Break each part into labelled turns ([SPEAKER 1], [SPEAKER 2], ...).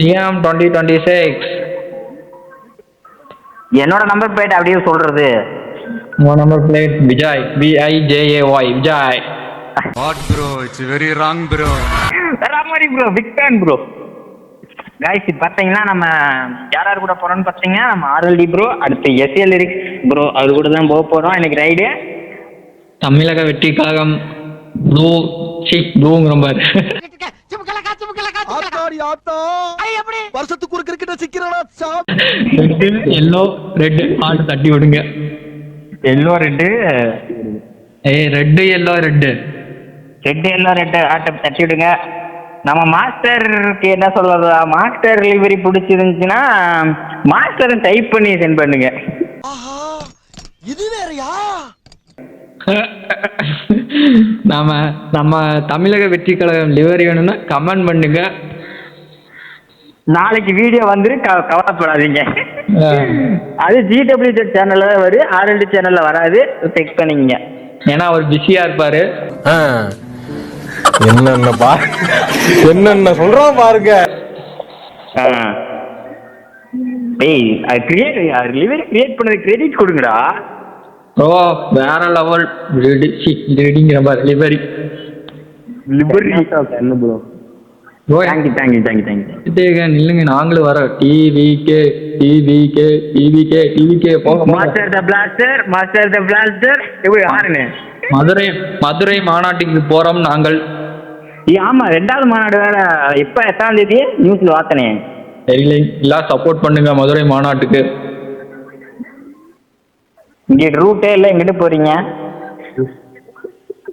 [SPEAKER 1] CM twenty twenty six
[SPEAKER 2] என்னோட number plate அப்படியே சொல்றது.
[SPEAKER 1] உங்கள் number plate Vijay BIJAY Vijay
[SPEAKER 3] What bro? It's very wrong bro.
[SPEAKER 2] ராமாரி bro big fan bro guys இது பார்த்தீங்கன்னா நம்ம யார் யார் கூட போறோம்னு பார்த்தீங்கன்னா நம்ம ஆர்எல்டி ப்ரோ அடுத்து எஸ்எல் லிரிக்ஸ் ப்ரோ அது கூட தான் போக போறோம். இன்னைக்கு ரைடு
[SPEAKER 1] தமிழக வெற்றி கழகம் ப்ளூ சி ப்ளூங்கிற மாதிரி.
[SPEAKER 4] ஆத்தா. வருஷத்துக்கு ஒரு சாப்
[SPEAKER 1] ரெட்டு எல்லோ ரெட்டு ஆட்டு தட்டி விடுங்க.
[SPEAKER 2] எல்லோ ரெட்டு
[SPEAKER 1] ஏய் red yellow red
[SPEAKER 2] red yellow red ஆட்டை தட்டி விடுங்க. நம்ம மாஸ்டருக்கு என்ன சொல்றது? மாஸ்டர் டெலிவரி பிடிச்சிருந்துச்சுன்னா மாஸ்டர் டைப் பண்ணி சென்ட் பண்ணுங்க.
[SPEAKER 4] இது வேறயா?
[SPEAKER 1] நாம நம்ம தமிழக வெற்றி கழகம் லிவரி வேணும்னா கமெண்ட் பண்ணுங்க.
[SPEAKER 2] நாளைக்கு வீடியோ வந்துரு க- கவலைப்படாதீங்க அது ஜிடபிள்யூ சேனல்ல தான் வரும் ஆர்எல்டி சேனல்ல வராது செக் பண்ணிக்கங்க.
[SPEAKER 1] ஏன்னா அவர் பிஸியா இருப்பாரு.
[SPEAKER 5] என்னென்ன பா என்னென்ன சொல்றான் பாருங்க.
[SPEAKER 2] ஆ. டேய் அது கிரியேட் லிவரி கிரியேட் பண்ணது கிரெடிட் கொடுங்கடா.
[SPEAKER 1] ஓ வேற லெவல் ரெடிங்கிற மாதிரி லிவரி
[SPEAKER 2] லிபரி
[SPEAKER 5] என்ன bro
[SPEAKER 2] thank you thank you thank you thank you
[SPEAKER 1] நில்லுங்க நாங்களும் வரோம். டிவிகே டிவிகே டிவிகே டிவிகே போங்க.
[SPEAKER 2] Master the blaster master the blaster எப்படி யாருன்னு
[SPEAKER 1] மதுரை மதுரை மாநாட்டுக்கு போறோம் நாங்கள்.
[SPEAKER 2] ஆமா ரெண்டாவது மாநாடு வேற. எப்ப எட்டாம் தேதி? நியூஸ்ல
[SPEAKER 1] தெரியல எல்லாம் சப்போர்ட் பண்ணுங்க மதுரை மாநாட்டுக்கு.
[SPEAKER 2] இங்க ரூட்டே இல்லை எங்கிட்டு போறீங்க?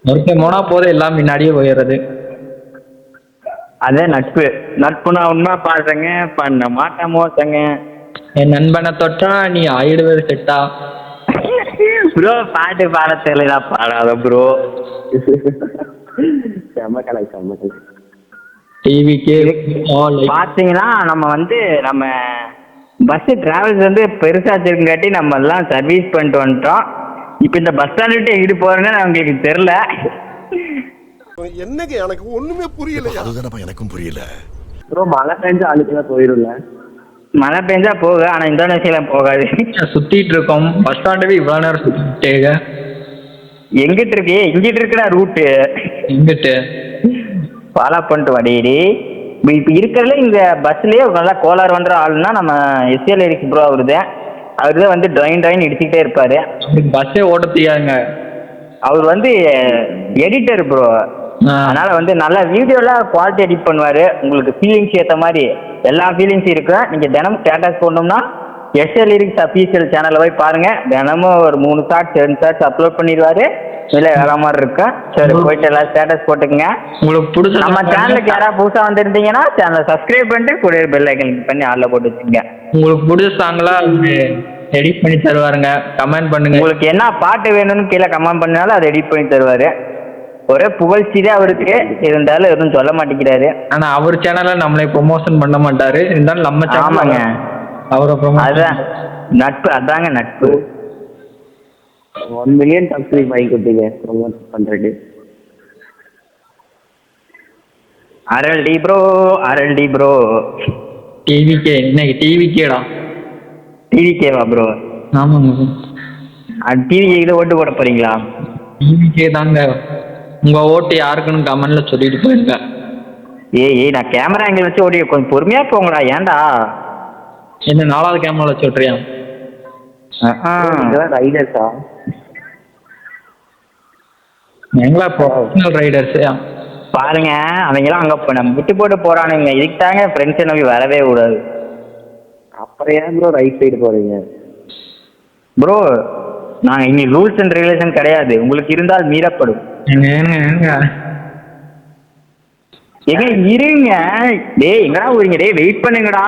[SPEAKER 1] ஒருத்தன் போனா போதும் எல்லாம் முன்னாடியே போயிடுறது.
[SPEAKER 2] அதே நட்பு. நட்புனா உண்மை பாருங்க பண்ண மாட்டேன் மோசங்க.
[SPEAKER 1] என் நண்பனை தொட்டா நீ ஆயிடுவது செட்டா
[SPEAKER 2] ப்ரோ பாட்டு பாட தெரியல பாடாத ப்ரோ
[SPEAKER 5] செம்ம கலை செம்ம கலை.
[SPEAKER 2] பாத்தீங்கன்னா நம்ம வந்து நம்ம பஸ் டிராவல்ஸ் வந்து பெருசா வச்சிருக்கங்காட்டி நம்ம எல்லாம் சர்வீஸ் பண்ணிட்டு வந்துட்டோம். இப்போ இந்த பஸ் ஸ்டாண்ட் விட்டு எங்கிட்டு போறேன்னு நம்மளுக்கு தெரியல.
[SPEAKER 4] என்னங்க எனக்கு ஒண்ணுமே புரியலையா? அதுதானப்பா எனக்கும் புரியல.
[SPEAKER 5] ப்ரோ மழை பெஞ்சு அழுக்குதான் போயிரும்ல.
[SPEAKER 2] மழை பெஞ்சா போக ஆனா இந்தோனேஷியால போகாது.
[SPEAKER 1] சுத்திட்டு இருக்கோம். பஸ் ஸ்டாண்டவே இவ்வளவு நேரம் சுத்திட்டேங்க
[SPEAKER 2] எங்கிட்டு இருக்கு? எங்கிட்டு இருக்குடா ரூட்டு
[SPEAKER 1] எங்கிட்டு?
[SPEAKER 2] ஃபாலோ பண்ணிட்டு வாடேடி இப்போ இருக்கிறதுல இந்த பஸ்லயே நல்லா கோளாறு பண்ற ஆளுன்னா நம்ம எஸ்எல் எரிக்ஸ் ப்ரோ அவரு தான் அவரு தான் வந்து ட்ராயின் ட்ராயின் இடிச்சுக்கிட்டே இருப்பாரு.
[SPEAKER 1] பஸ்ஸே ஓட்ட தெரியாதுங்க.
[SPEAKER 2] அவர் வந்து எடிட்டர் ப்ரோ. அதனால வந்து நல்ல வீடியோலாம் குவாலிட்டி எடிட் பண்ணுவாரு. உங்களுக்கு ஃபீலிங்ஸ் ஏற்ற மாதிரி எல்லா ஃபீலிங்ஸும் இருக்கும். நீங்க தினமும் ஸ்டேட்டஸ் போடணும்னா எஸ்எல் லிரிக்ஸ் அஃபீஷியல் சேனல்ல போய் பாருங்க. தினமும் ஒரு மூணு ஷார்ட்ஸ் ரெண்டு ஷார்ட்ஸ் அப்லோட் பண்ணிடுவாரு. இல்லை வேற மாதிரி இருக்கும். சரி போயிட்டு எல்லாம் ஸ்டேட்டஸ் போட்டுக்குங்க.
[SPEAKER 1] உங்களுக்கு பிடிச்ச
[SPEAKER 2] நம்ம சேனலுக்கு யாராவது புதுசா வந்திருந்தீங்கன்னா சேனலை சப்ஸ்கிரைப் பண்ணிட்டு கூட பெல் ஐக்கன் பண்ணி ஆள்ல போட்டு வச்சுங்க
[SPEAKER 1] உங்களுக்கு பிடிச்ச சாங்களா எடிட் பண்ணி தருவாருங்க. கமெண்ட் பண்ணுங்க.
[SPEAKER 2] உங்களுக்கு என்ன பாட்டு வேணும்னு கீழே கமெண்ட் பண்ணாலும் அதை எடிட் பண்ணி தருவாரு. ஒரே புகழ்ச்சி தான் அவருக்கு இருந்தாலும் எதுவும் சொல்ல மாட்டேங்கிறாரு.
[SPEAKER 1] ஆனா அவர் சேனல்ல நம்மளை ப்ரொமோஷன் பண்ண மாட்டாரு. இருந்தாலும் நம்ம
[SPEAKER 2] ஆமாங்க.
[SPEAKER 1] அவரை
[SPEAKER 2] அதான். நட்பு அதாங்க நட்பு.
[SPEAKER 5] ஒன் மில்லியன் சப்ஸ்கிரைப் வாங்கி கொடுத்தீங்க ப்ரொமோட் பண்றதுக்கு.
[SPEAKER 2] அரல்டி ப்ரோ அரல்டி ப்ரோ
[SPEAKER 1] டிவிக்கே இன்னைக்கு டிவிக்கேடா
[SPEAKER 2] டிவிகேவா ப்ரோ
[SPEAKER 1] ஆமாங்க
[SPEAKER 2] டிவி இதை ஓட்டு போட போறீங்களா?
[SPEAKER 1] டிவிக்கே தாங்க. உங்க ஓட்டு யாருக்குன்னு கமெண்ட்ல சொல்லிட்டு போயிருங்க.
[SPEAKER 2] ஏய் ஏய் நான் கேமரா ஆங்கிள் வச்சு ஓடி கொஞ்சம் பொறுமையா போங்கடா ஏன்டா?
[SPEAKER 1] என்ன நாலாவது கேமரால சொல்றியா
[SPEAKER 5] இதெல்லாம் ரைடர்ஸா
[SPEAKER 1] எங்களா ப்ரொஃபஷனல் ரைடர்ஸ்
[SPEAKER 2] பாருங்க அவங்களாம் அங்க நம்ம விட்டு போட்டு போறானுங்க. இதுக்கு தாங்க ஃப்ரெண்ட்ஸ் நம்பி வரவே கூடாது.
[SPEAKER 5] அப்புறம் ஏன் ப்ரோ ரைட் சைடு போறீங்க?
[SPEAKER 2] ப்ரோ நாங்க இனி ரூல்ஸ் அண்ட் ரெகுலேஷன் கிடையாது. உங்களுக்கு இருந்தால் மீறப்படும்.
[SPEAKER 1] ஏங்க ஏங்க ஏங்க
[SPEAKER 2] எங்க இருங்க. டேய் எங்கடா போறீங்க? டேய் வெயிட் பண்ணுங்கடா.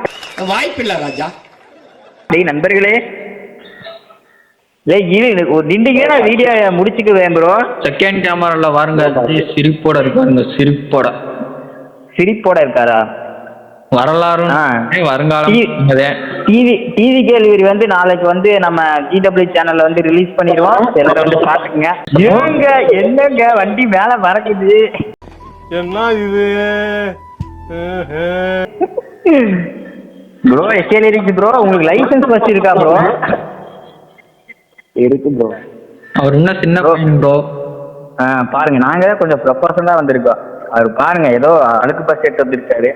[SPEAKER 4] வாய்ப்பில்லை ராஜா.
[SPEAKER 2] டேய் நண்பர்களே. டேய் இரு ஒரு நின்றுங்க நான் வீடியோ முடிச்சுக்குவேன் ப்ரோ
[SPEAKER 1] செகண்ட் கேமரால வாருங்க சிரிப்போட இருக்காருங்க சிரிப்போட.
[SPEAKER 2] சிரிப்போட இருக்காரா?
[SPEAKER 1] ஏய், வருங்காலம்.
[SPEAKER 2] டிவி டிவி கேள்வி வந்து நாளைக்கு வந்து நம்ம ஜிடபிள்யூ சேனல்ல வந்து ரிலீஸ் பண்ணிடுவோம். எல்லாரும் வந்து பாத்துக்குங்க ஏங்க என்னங்க வண்டி மேல பறக்குது?
[SPEAKER 4] என்ன இது?
[SPEAKER 2] ப்ரோ எஸ்ஏ லிரிக்ஸ் ப்ரோ உங்களுக்கு லைசன்ஸ் ஃபர்ஸ்ட் இருக்கா ப்ரோ
[SPEAKER 5] இருக்கு ப்ரோ
[SPEAKER 1] அவர் இன்னும் சின்ன ப்ரோ
[SPEAKER 2] ஆ பாருங்க நாங்க கொஞ்சம் ப்ரொஃபஷனலாக வந்திருக்கோம். அவர் பாருங்க ஏதோ அழுக்கு பஸ் எடுத்து வந்திருக்காரு.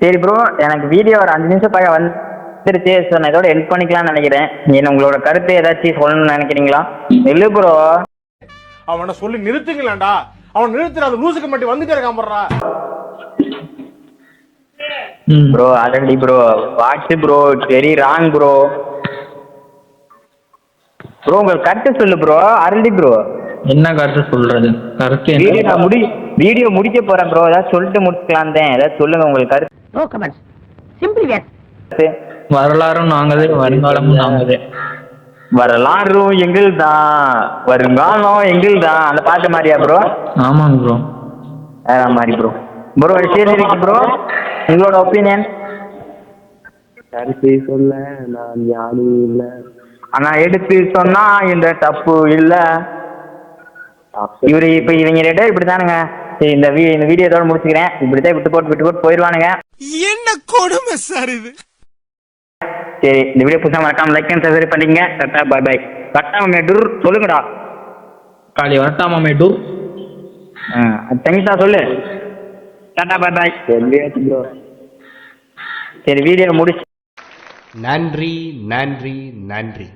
[SPEAKER 2] சரி ப்ரோ எனக்கு வீடியோ ஒரு அஞ்சு நிமிஷம் பார்க்க வந்துருச்சு ஸோ நான் இதோட ஹெல்ப் பண்ணிக்கலாம்னு நினைக்கிறேன். என்ன உங்களோட கருத்து ஏதாச்சும் சொல்லணும்னு நினைக்கிறீங்களா? இல்லை ப்ரோ
[SPEAKER 6] அவனை சொல்லி நிறுத்துங்களேன்டா. அவன் நிறுத்துற அந்த லூசுக்கு மட்டும் வந்துட்டே இருக்கான் போடுறா.
[SPEAKER 2] Bro already bro what's bro very wrong bro bro உங்களுக்கு கருத்து சொல்லு ப்ரோ அரளி ப்ரோ
[SPEAKER 1] என்ன கருத்து சொல்றது? கருத்து
[SPEAKER 2] முடி வீடியோ முடிக்க போறேன் ப்ரோ ஏதாவது சொல்லிட்டு முடிச்சுக்கலாம் தான். ஏதாவது சொல்லுங்க உங்களுக்கு கருத்து.
[SPEAKER 7] No comments. Simply yes.
[SPEAKER 1] வரலாறும் நாங்களே வருங்காலமும் நாங்களே
[SPEAKER 2] வரலாறும் எங்கள் தான் வருங்காலம் எங்கள் தான் அந்த பாட்டு மாதிரியா ப்ரோ
[SPEAKER 1] ஆமாங்க ப்ரோ
[SPEAKER 2] வேற மாதிரி ப்ரோ ப்ரோ சரி இருக்கு ப்ரோ உங்களோட ஒப்பீனியன்
[SPEAKER 5] கருத்து சொல்ல நான் ஞானி இல்ல.
[SPEAKER 2] ஆனா எடுத்து சொன்னா இந்த தப்பு இல்ல. இவரு இப்ப இவங்க ரெண்டு இப்படிதானுங்க. சரி இந்த வீ இந்த வீடியோ இதோட முடிச்சுக்கிறேன். இப்படிதான் விட்டு போட்டு விட்டு போட்டு போயிடுவானுங்க.
[SPEAKER 4] என்ன கொடுமை சார் இது?
[SPEAKER 2] சரி இந்த வீடியோ புதுசாக மறக்காம லைக் அண்ட் சப்ஸ்கிரைப் பண்ணிங்க கரெக்டா பை பை கரெக்டா மேட்டூர் சொல்லுங்கடா.
[SPEAKER 1] காலி வரட்டாமா மேட்டு
[SPEAKER 2] தேங்க்ஸா சொல்லு. டாட்டா பை பாய்
[SPEAKER 5] ப்ரோ
[SPEAKER 2] சரி வீடியோ முடிச்சு
[SPEAKER 8] நன்றி நன்றி நன்றி.